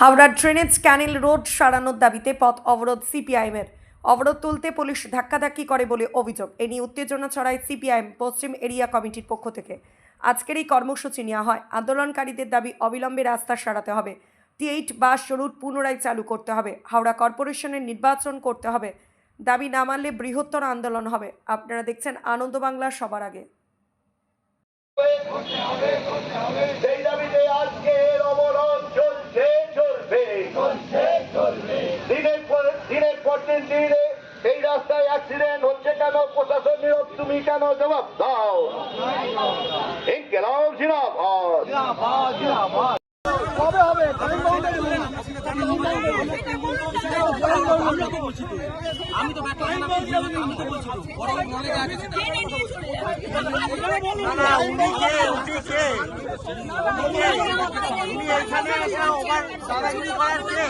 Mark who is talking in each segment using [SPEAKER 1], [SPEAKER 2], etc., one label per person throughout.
[SPEAKER 1] হাওড়ার ড্রেনেজ ক্যানেল রোড সারানোর দাবিতে পথ অবরোধ সিপিআইএমের। অবরোধ তুলতে পুলিশ ধাক্কাধাক্কি করে বলে অভিযোগ। এ নিয়ে উত্তেজনা ছড়ায় সিপিআইএম পশ্চিম এরিয়া কমিটির পক্ষ থেকে। আজকের এই কর্মসূচি নেওয়া হয়। আন্দোলনকারীদের দাবি, অবিলম্বে রাস্তা সারাতে হবে। টি এইট বাস রুট পুনরায় চালু করতে হবে। হাওড়া কর্পোরেশনের নির্বাচন করতে হবে। দাবি না মানলে বৃহত্তর আন্দোলন হবে। আপনারা দেখছেন আনন্দ বাংলা সবার আগে।
[SPEAKER 2] অ্যাক্সিডেন্ট হচ্ছে কেন? প্রশাসন নীরব তুমি কেন জবাব দাও? ইনকেলাব জিন্দাবাদ
[SPEAKER 3] আমি তো ব্যাপার আমি তো বলছি তো। বড় বড় আগে
[SPEAKER 4] না না উনি কে? উনি কে? উনি এখানে এসে ওভার দাদাগিরি করার কে?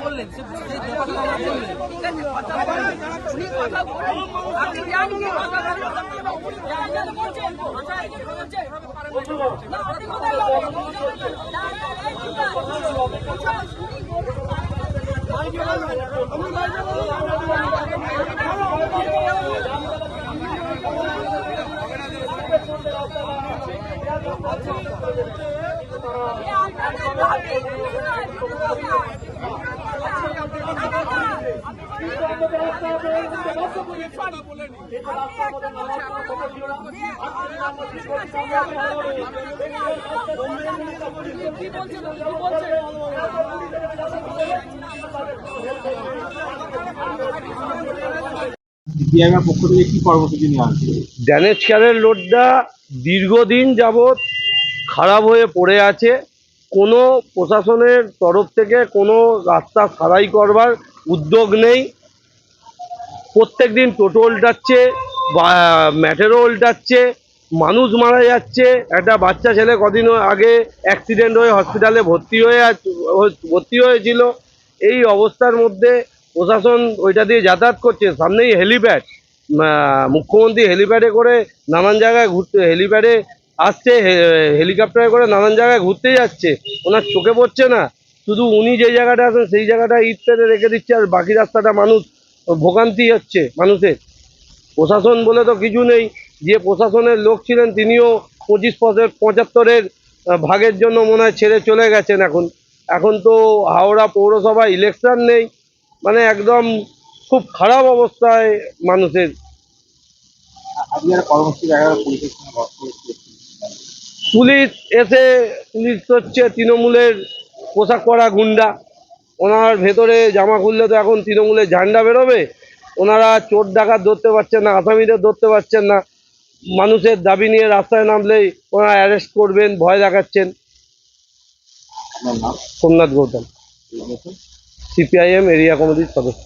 [SPEAKER 3] বললেন সে Ya arkadaşlar, biz
[SPEAKER 5] সিপিআইএমের পক্ষ
[SPEAKER 6] ড্যানেজ ক্যারের লোডটা দীর্ঘদিন যাবৎ খারাপ হয়ে পড়ে আছে। কোনো প্রশাসনের তরফ থেকে কোনো রাস্তা সারাই করবার উদ্যোগ নেই। প্রত্যেক দিন টোটো উল্টাচ্ছে ম্যাটেরও উল্টাচ্ছে, মানুষ মারা যাচ্ছে। একটা বাচ্চা ছেলে কদিন আগে অ্যাক্সিডেন্ট হয়ে হসপিটালে ভর্তি হয়ে ভর্তি হয়েছিল। এই অবস্থার মধ্যে প্রশাসন ওইটা দিয়ে যাতায়াত করছে। সামনেই হেলিপ্যাড মুখ্যমন্ত্রী হেলিপ্যাডে করে নানান জায়গায় ঘুরতে হেলিপ্যাডে আসছে হেলিকপ্টারে করে নানান জায়গায় ঘুরতে যাচ্ছে। ওনার চোখে পড়ছে না। শুধু উনি যে জায়গাটা আছেন, সেই জায়গাটা ইট রেখে দিচ্ছে আর বাকি রাস্তাটা মানুষ, ভোগান্তি হচ্ছে মানুষের। প্রশাসন বলে তো কিছু নেই। যে প্রশাসনের লোক ছিলেন, তিনিও পঁচিশ পঁচে- পঁচাত্তরের ভাগের জন্য মনে হয় ছেড়ে চলে গেছেন এখন। এখন তো হাওড়া পৌরসভা ইলেকশন নেই। মানে একদম খুব খারাপ অবস্থায় মানুষের।
[SPEAKER 5] কর্মসূচি
[SPEAKER 6] পুলিশ এসে পুলিশ হচ্ছে তৃণমূলের পোশাক পরা গুন্ডা। ওনার ভেতরে জামা খুললে তো এখন তৃণমূলের ঝান্ডা বেরোবে। ওনারা চোর ডাকাত ধরতে পারছেন না আসামিদের ধরতে পারছেন না। মানুষের দাবি নিয়ে রাস্তায় নামলেই ওনারা অ্যারেস্ট করবেন ভয় দেখাচ্ছেন। সোমনাথ গৌতম। সিপিআইএম এরিয়া কমিটির সদস্য।